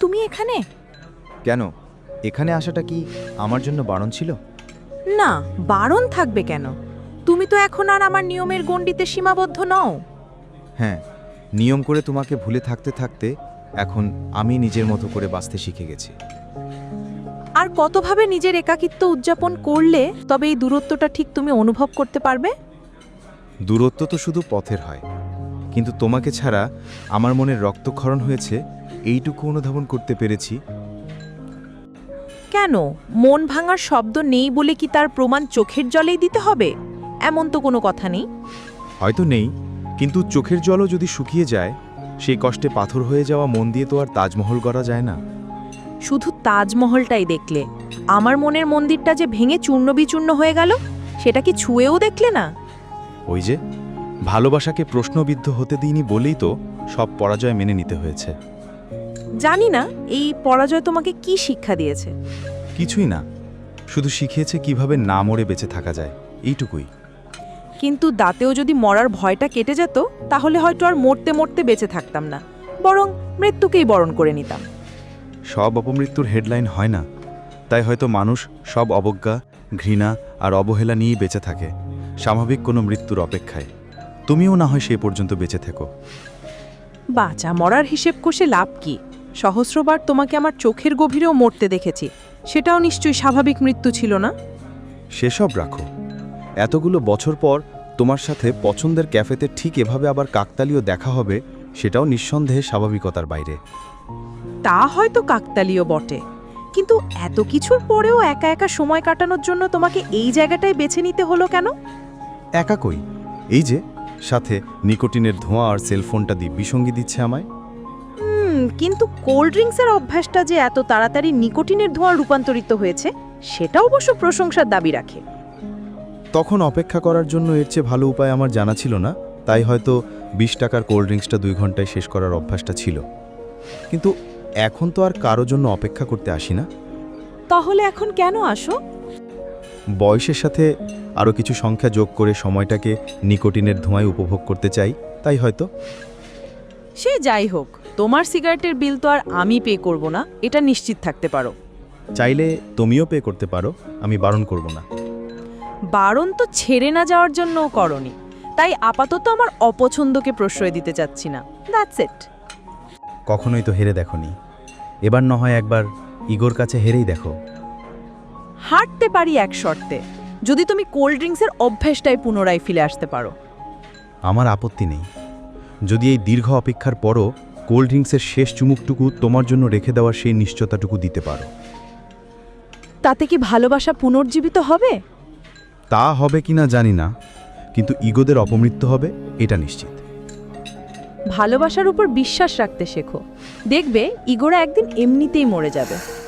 তুমি এখানে? কেন? এখানে আসাটা কি আমার জন্য বারণ ছিল? না বারণ থাকবে কেন? তুমি তো এখন আর আমার নিয়মের গণ্ডিতে সীমাবদ্ধ নও। হ্যাঁ নিয়ম করে তোমাকে ভুলে থাকতে থাকতে এখন আমি নিজের মতো করে বাঁচতে শিখে গেছি। আর কতভাবে নিজের একাকিত্ব উদযাপন করলে তবে এই দূরত্বটা ঠিক তুমি অনুভব করতে পারবে? দূরত্ব তো শুধু পথের হয়। কিন্তু তোমাকে ছাড়া আমার মনের রক্তক্ষরণ হয়েছে এইটুকু অনুধাবন করতে পেরেছি। কেন? মন ভাঙার শব্দ নেই বলে কি তার প্রমাণ চোখের জলেই দিতে হবে? এমন তো কোনো কথা নেই। হয়তো নেই কিন্তু চোখের জলও যদি শুকিয়ে যায় সেই কষ্টে পাথর হয়ে যাওয়া মন দিয়ে তো আর তাজমহল গড়া যায় না। শুধু তাজমহলটাই দেখলে। আমার মনের মন্দিরটা যে ভেঙে চূর্ণ বিচূর্ণ হয়ে গেল সেটা কি ছুঁয়েও দেখলে না? ওই যে ভালোবাসাকে প্রশ্নবিদ্ধ হতে দিইনি বলেই তো সব পরাজয় মেনে নিতে হয়েছে। জানি না এই পরাজয় তোমাকে কি শিক্ষা দিয়েছে? কিছুই না শুধু শিখিয়েছে কীভাবে না মরে বেঁচে থাকা যায় এইটুকুই। কিন্তু দাঁতেও যদি মরার ভয়টা কেটে যেত তাহলে হয়তো আর মরতে মরতে বেঁচে থাকতাম না বরং মৃত্যুকেই বরণ করে নিতাম। সব অপমৃত্যুর হেডলাইন হয় না তাই হয়তো মানুষ সব অবজ্ঞা ঘৃণা আর অবহেলা নিয়েই বেঁচে থাকে স্বাভাবিক কোনো মৃত্যুর অপেক্ষায়। তুমিও না হয় সে পর্যন্ত বেঁচে থেকো। বাঁচা মরার হিসেব কষে লাভ কি? সহস্রবার তোমাকে আমার চোখের গভীরেও মরতে দেখেছি। সেটাও নিশ্চয়ই স্বাভাবিক মৃত্যু ছিল না? সেসব রাখো। এতগুলো বছর পর তোমার সাথে পছন্দের ক্যাফেতে ঠিক এভাবে আবার কাকতালীয় দেখা হবে সেটাও নিঃসন্দেহে স্বাভাবিকতার বাইরে। তা হয়তো কাকতালীয় বটে। কিন্তু এত কিছুর পরেও একা একা সময় কাটানোর জন্য তোমাকে এই জায়গাটায় বেছে নিতে হলো কেন? একা কই? এই যে সাথে নিকোটিনের ধোঁয়া আর সেলফোনটা দিব্যি সঙ্গী দিচ্ছে আমায়। হুম কিন্তু কোল্ড ড্রিঙ্কসের অভ্যাসটা যে এত তাড়াতাড়ি নিকোটিনের ধোঁয়া রূপান্তরিত হয়েছে সেটা অবশ্য প্রশংসার দাবি রাখে। তখন অপেক্ষা করার জন্য এর চেয়ে ভালো উপায় আমার জানা ছিল না তাই হয়তো বিশ টাকার কোল্ড ড্রিঙ্কসটা দুই ঘন্টায় শেষ করার অভ্যাসটা ছিল। কিন্তু এখন তো আর কারও জন্য অপেক্ষা করতে আসি না। তাহলে এখন কেন আসো? বয়সের সাথে আরও কিছু সংখ্যা যোগ করে সময়টাকে নিকোটিনের ধোঁয়ায় উপভোগ করতে চাই তাই হয়তো। সে যাই হোক তোমার সিগারেটের বিল তো আর আমি পে করব না এটা নিশ্চিত থাকতে পারো। চাইলে তুমিও পে করতে পারো আমি বারণ করব না। বারণ তো ছেড়ে না যাওয়ার জন্যও করনি তাই আপাতত আমার অপছন্দকে প্রশ্রয় দিতে চাচ্ছি না। দ্যাটস ইট কখনোই তো হেরে দেখনি। এবার না হয় একবার ইগোর কাছে হেরেই দেখো। হাঁটতে পারি এক শর্তে যদি তুমি কোল্ড ড্রিঙ্কসের অভ্যাসটাই পুনরায় ফিরে আসতে পারো। আমার আপত্তি নেই। যদি এই দীর্ঘ অপেক্ষার পরও কোল্ড ড্রিঙ্কসের শেষ চুমুকটুকু তোমার জন্য রেখে দেওয়ার সেই নিশ্চয়তাটুকু দিতে পারো। তাতে কি ভালোবাসা পুনর্জীবিত হবে? তা হবে কিনা জানি না কিন্তু ইগোদের অপমৃত্যু হবে এটা নিশ্চিত। ভালোবাসার উপর বিশ্বাস রাখতে শেখো। দেখবে ইগোরা একদিন এমনিতেই মরে যাবে।